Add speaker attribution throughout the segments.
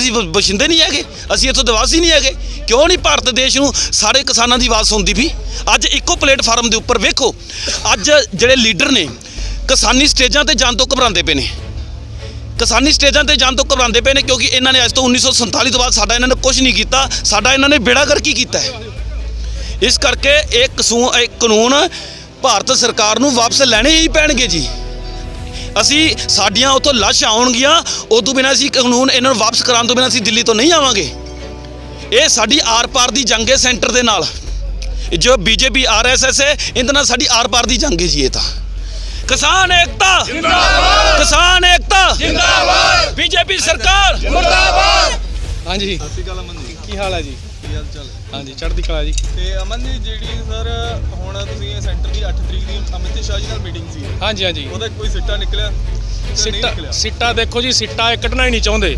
Speaker 1: ਅਸੀਂ ਬ- ਬਸ਼ਿੰਦੇ ਨਹੀਂ ਹੈਗੇ। ਅਸੀਂ ਇੱਥੋਂ ਦਿਵਾਸੀ ਨਹੀਂ ਹੈਗੇ। ਕਿਉਂ ਨਹੀਂ ਭਾਰਤ ਦੇਸ਼ ਨੂੰ ਸਾਰੇ ਕਿਸਾਨਾਂ ਦੀ ਆਵਾਜ਼ ਸੁਣਦੀ ਵੀ? ਅੱਜ ਇੱਕੋ ਪਲੇਟਫਾਰਮ ਦੇ ਉੱਪਰ ਵੇਖੋ, ਅੱਜ ਜਿਹੜੇ ਲੀਡਰ ਨੇ, ਕਿਸਾਨੀ ਸਟੇਜਾਂ ਤੇ ਜਾਣ ਤੋਂ ਘਬਰਾਉਂਦੇ ਪਏ ਨੇ। ਕਿਸਾਨੀ ਸਟੇਜਾਂ ਤੇ ਜਾਣ ਤੋਂ ਘਬਰਾਉਂਦੇ ਪਏ ਨੇ ਕਿਉਂਕਿ ਇਹਨਾਂ ਨੇ ਅੱਜ ਤੋਂ 1947 ਤੋਂ ਬਾਅਦ ਸਾਡਾ ਇਹਨਾਂ ਨੇ ਕੁਝ ਨਹੀਂ ਕੀਤਾ, ਸਾਡਾ ਇਹਨਾਂ ਨੇ ਬੇੜਾ ਕੀ ਕੀਤਾ ਹੈ? ਇਸ ਕਰਕੇ ਇਹ ਕਸੂ, ਇਹ ਕਾਨੂੰਨ ਭਾਰਤ ਸਰਕਾਰ ਨੂੰ ਵਾਪਸ ਲੈਣੇ ਹੀ ਪੈਣਗੇ ਜੀ। ਅਸੀਂ ਸਾਡੀਆਂ ਉਥੋਂ ਲਾਸ਼ ਆਉਣਗੀਆਂ ਉਦੋਂ ਬਿਨਾਂ ਅਸੀਂ ਕਾਨੂੰਨ ਇਹਨਾਂ ਨੂੰ ਵਾਪਸ ਕਰਾਉਣ ਤੋਂ ਬਿਨਾਂ ਅਸੀਂ ਦਿੱਲੀ ਤੋਂ ਨਹੀਂ ਆਵਾਂਗੇ। ਇਹ ਸਾਡੀ ਆਰ-ਪਾਰ ਦੀ ਜੰਗ ਹੈ ਸੈਂਟਰ ਦੇ ਨਾਲ। ਜੋ ਬੀਜੇਪੀ ਆਰਐਸਐਸ ਹੈ ਇਹਦੇ ਨਾਲ ਸਾਡੀ ਆਰ-ਪਾਰ ਦੀ ਜੰਗ ਹੈ ਜੀ ਇਹ ਤਾਂ। ਕਿਸਾਨ ਏਕਤਾ! ਜਿੰਦਾਬਾਦ! ਕਿਸਾਨ ਏਕਤਾ! ਜਿੰਦਾਬਾਦ ਬੀਜੇਪੀ ਸਰਕਾਰ
Speaker 2: ਹਾਂਜੀ।
Speaker 3: ਸਤਿ ਸ਼੍ਰੀ ਅਕਾਲ ਅਮਨ ਜੀ।
Speaker 2: ਕੀ ਹਾਲ ਹੈ ਜੀ?
Speaker 3: ਕੀ ਹਾਲ ਚਾਲ ਹੈ?
Speaker 2: ਹਾਂਜੀ ਚੜ੍ਹਦੀ ਕਲਾ ਜੀ।
Speaker 3: ਤੇ ਅਮਨ ਜੀ ਜਿਹੜੀ ਸਰ ਹੁਣ ਤੁਸੀਂ ਇਹ ਸੈਂਟਰ ਦੀ 8 ਤਰੀਕ ਦੀ ਅਮਿਤ ਸ਼ਾਹ ਜੀ ਨਾਲ ਮੀਟਿੰਗ ਸੀ।
Speaker 2: ਹਾਂਜੀ ਹਾਂਜੀ।
Speaker 3: ਉਹਦਾ ਕੋਈ ਸਿੱਟਾ ਨਿਕਲਿਆ? ਕਿ ਨਹੀਂ
Speaker 2: ਸਿੱਟਾ
Speaker 3: ਨਿਕਲਿਆ?
Speaker 2: ਸਿੱਟਾ ਦੇਖੋ ਜੀ ਸਿੱਟਾ ਇਹ ਕੱਢਣਾ ਹੀ ਨਹੀਂ ਚਾਹੁੰਦੇ।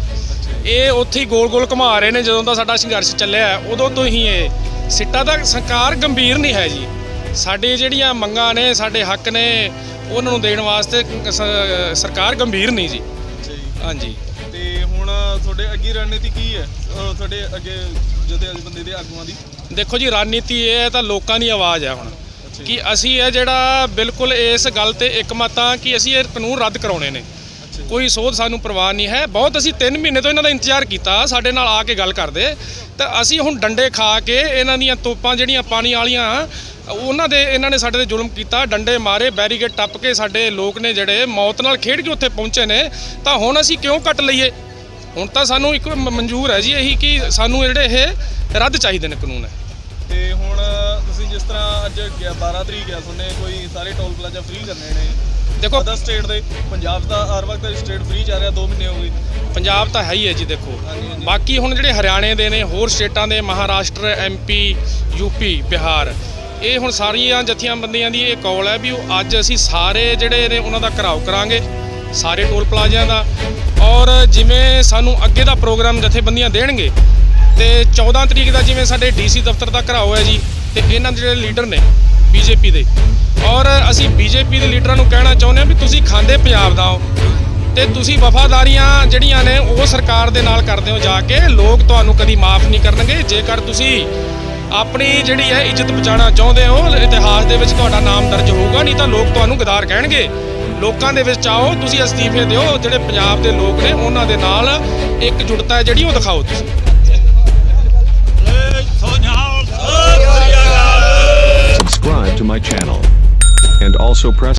Speaker 2: ਇਹ ਉੱਥੇ ਹੀ ਗੋਲ-ਗੋਲ ਘੁਮਾ ਰਹੇ ਨੇ ਜਦੋਂ ਦਾ ਸਾਡਾ ਸੰਘਰਸ਼ ਚੱਲਿਆ ਹੈ, ਉਦੋਂ ਤੋਂ ਹੀ ਇਹ ਸਿੱਟਾ ਦਾ ਸਰਕਾਰ ਗੰਭੀਰ ਨਹੀਂ ਹੈ ਜੀ। ਸਾਡੇ ਜਿਹੜੀਆਂ ਮੰਗਾਂ ਨੇ ਸਾਡੇ ਹੱਕ ਨੇ ਉਹਨਾਂ ਨੂੰ ਦੇਣ ਵਾਸਤੇ ਸ- ਸਰਕਾਰ ਗੰਭੀਰ ਨਹੀਂ ਜੀ।
Speaker 3: ਅੱਛਾ ਜੀ।
Speaker 2: ਹਾਂਜੀ।
Speaker 3: ਤੇ ਤੁਹਾਡੇ ਅੱਗੇ ਰਣਨੀਤੀ ਕੀ ਹੈ? ਅਹ ਤੁਹਾਡੇ ਅੱਗੇ ਜਦੇ ਬੰਦੇ ਦੇ ਆਗੂਆਂ ਦੀ।
Speaker 2: ਦੇਖੋ ਜੀ ਰਣਨੀਤੀ ਇਹ ਹੈ ਤਾਂ ਲੋਕਾਂ ਦੀ ਆਵਾਜ਼ ਹੈ ਹੁਣ। ਕਿ ਅਸੀਂ ਇਹ ਜਿਹੜਾ ਬਿਲਕੁਲ ਇਸ ਗੱਲ ਤੇ ਇੱਕਮਤ ਹਾਂ ਕਿ ਅਸੀਂ ਇਹ ਕਾਨੂੰਨ ਰੱਦ ਕਰਾਉਣੇ ਨੇ। ਕੋਈ ਸੋਧ ਸਾਨੂੰ ਪਰਵਾਹ ਨਹੀਂ ਹੈ। ਬਹੁਤ ਅਸੀਂ 3 ਮਹੀਨੇ ਤੋਂ ਇਹਨਾਂ ਦਾ ਇੰਤਜ਼ਾਰ ਕੀਤਾ ਸਾਡੇ ਨਾਲ ਆ ਕੇ ਗੱਲ ਕਰਦੇ। ਤਾਂ ਅਸੀਂ ਹੁਣ ਡੰਡੇ ਖਾ ਕੇ ਇਹਨਾਂ ਦੀਆਂ ਤੋਪਾਂ ਜਿਹੜੀਆਂ ਪਾਣੀ ਵਾਲੀਆਂ ਉਹਨਾਂ ਦੇ ਇਹਨਾਂ ਨੇ ਸਾਡੇ ਤੇ ਜ਼ੁਲਮ ਕੀਤਾ ਡੰਡੇ ਮਾਰੇ ਬੈਰੀਕੇਡ ਟੱਪ ਕੇ ਸਾਡੇ ਲੋਕ ਨੇ ਜਿਹੜੇ ਮੌਤ ਨਾਲ ਖੇਡ ਕੇ ਉੱਥੇ ਪਹੁੰਚੇ ਨੇ। ਤਾਂ ਹੁਣ ਅਸੀਂ ਕਿਉਂ ਕੱਟ ਲਈਏ? ਹੁਣ ਤਾਂ ਸਾਨੂੰ ਇੱਕ ਮਨਜ਼ੂਰ ਹੈ ਜੀ ਇਹੀ ਕਿ ਸਾਨੂੰ ਜਿਹੜੇ ਇਹ ਰੱਦ ਚਾਹੀਦੇ ਨੇ ਕਾਨੂੰਨ।
Speaker 3: ਤੇ ਹੁਣ ਤੁਸੀਂ ਜਿਸ ਤਰ੍ਹਾਂ ਅੱਜ ਗਿਆ- 12 ਤਰੀਕ ਹੈ ਤੁਹਾਨੇ ਕੋਈ ਸਾਰੇ ਟੋਲ ਪਲਾਜ਼ਾ ਫ੍ਰੀ ਕਰਨੇ ਨੇ।
Speaker 2: ਦੇਖੋ
Speaker 3: ਅਦਰ ਸਟੇਟ ਦੇ ਪੰਜਾਬ ਦਾ ਹਰ ਵਕਤ ਸਟੇਟ ਫ੍ਰੀ ਚੱਲ ਰਿਹਾ 2 ਮਹੀਨੇ ਹੋ ਗਏ।
Speaker 2: ਪੰਜਾਬ ਤਾਂ ਹੈ ਹੀ ਹੈ ਜੀ ਦੇਖੋ। ਬਾਕੀ ਹੁਣ ਜਿਹੜੇ ਹਰਿਆਣੇ ਦੇ ਨੇ ਹੋਰ ਸਟੇਟਾਂ ਦੇ ਮਹਾਰਾਸ਼ਟਰ ਐਮਪੀ ਯੂਪੀ ਬਿਹਾਰ ਇਹ ਹੁਣ ਸਾਰੀਆਂ ਜਥੇਬੰਦੀਆਂ ਦੀ ਇਹ ਕੌਲ ਹੈ ਵੀ ਉਹ ਅੱਜ ਅਸੀਂ ਸਾਰੇ ਜਿਹੜੇ ਨੇ ਉਹਨਾਂ ਦਾ ਘਰਾਓ ਕਰਾਂਗੇ ਸਾਰੇ ਟੋਲ ਪਲਾਜ਼ਿਆਂ ਦਾ। ਔਰ ਜਿਵੇਂ ਸਾਨੂੰ ਅੱਗੇ ਦਾ ਪ੍ਰੋਗਰਾਮ ਜਥੇਬੰਦੀਆਂ ਦੇਣਗੇ ਤੇ 14 ਤਰੀਕ ਦਾ ਜਿਵੇਂ ਸਾਡੇ ਡੀਸੀ ਦਫ਼ਤਰ ਦਾ ਘਰਾਓ ਹੈ ਜੀ ਤੇ ਇਹਨਾਂ ਦੇ ਜਿਹੜੇ ਲੀਡਰ ਨੇ ਬੀਜੇਪੀ ਦੇ। ਔਰ ਅਸੀਂ ਬੀਜੇਪੀ ਦੇ ਲੀਡਰਾਂ ਨੂੰ ਕਹਿਣਾ ਚਾਹੁੰਦੇ ਹਾਂ ਵੀ ਤੁਸੀਂ ਖਾਂਦੇ ਪੰਜਾਬ ਦਾ ਹੋ ਤੇ ਤੁਸੀਂ ਵਫਾਦਾਰੀਆਂ ਜਿਹੜੀਆਂ ਨੇ ਉਹ ਸਰਕਾਰ ਦੇ ਨਾਲ ਕਰਦੇ ਹੋ ਜਾ ਕੇ, ਲੋਕ ਤੁਹਾਨੂੰ ਕਦੀ ਮਾਫ ਨਹੀਂ ਕਰਨਗੇ। ਜੇਕਰ ਤੁਸੀਂ ਆਪਣੀ ਜਿਹੜੀ ਹੈ ਇੱਜ਼ਤ ਬਚਾਉਣਾ ਚਾਹੁੰਦੇ ਹੋ, ਇਤਿਹਾਸ ਦੇ ਵਿੱਚ ਤੁਹਾਡਾ ਨਾਮ ਦਰਜ ਹੋਊਗਾ, ਨਹੀਂ ਤਾਂ ਲੋਕ ਤੁਹਾਨੂੰ ਗਦਾਰ ਕਹਿਣਗੇ। ਲੋਕਾਂ ਦੇ ਵਿੱਚ ਆਓ ਤੁਸੀਂ ਅਸਤੀਫੇ ਦਿਓ ਜਿਹੜੇ ਪੰਜਾਬ ਦੇ ਲੋਕ ਨੇ ਉਹਨਾਂ ਦੇ ਨਾਲ ਇੱਕ ਜੁੜਤਾ ਹੈ ਜਿਹੜੀ ਉਹ ਦਿਖਾਓ ਤੁਸੀਂ
Speaker 4: subscribe to my channel. And also press